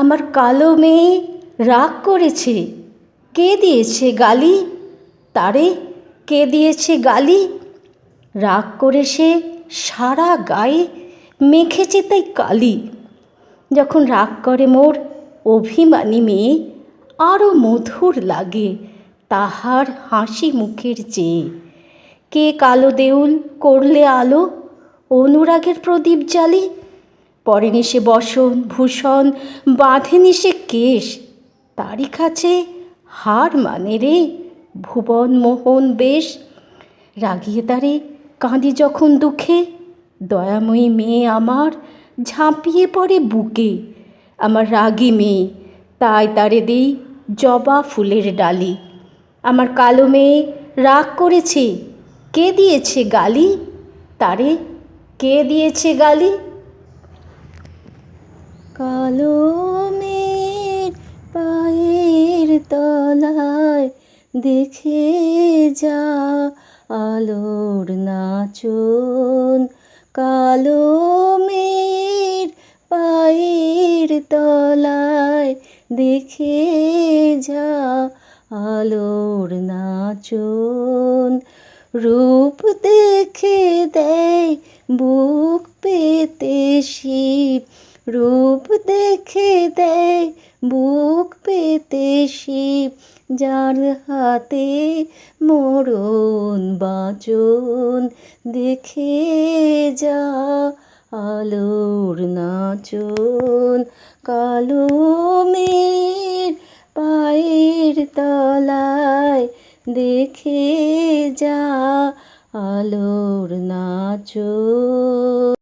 আমার কালো মেয়ে রাগ করেছে। কে দিয়েছে গালি? তারে কে দিয়েছে গালি? রাগ করে সে সারা গায়ে মেখেছে তাই কালি। যখন রাগ করে মোর অভিমানী মেয়ে আরও মধুর লাগে তাহার হাসি মুখের চেয়ে। কে কালো দেউল করলে আলো? অনুরাগের প্রদীপ জ্বালি পরেনি সে বসন, ভূষণ, বাঁধেনি সে কেশ। তারই কাছে হার মানে রে ভুবন মোহন বেশ। রাগিয়ে তারে কাঁদি যখন দুঃখে, দয়াময়ী মেয়ে আমার ঝাঁপিয়ে পড়ে বুকে। আমার রাগী মেয়ে, তাই তারে দেই জবা ফুলের ডালি। আমার কালো মেয়ে রাগ করেছে, কে দিয়েছে গালি? তারে কে দিয়েছে গালি? কালো মেয়ের পায়ের তলায় দেখে যা আলোর নাচন। কালো মেয়ের পায়ের তলায় দেখে যা আলোর নাচন। রূপ দেখে দেয় বুক পেতে শিব রূপ দেখে দেয় বুক পেতে শিব যার হাতে মরণ বাচন দেখে যা আলোর নাচন। কালো মেয়ের পায়ের তলায় দেখে যা আলোর নাচন।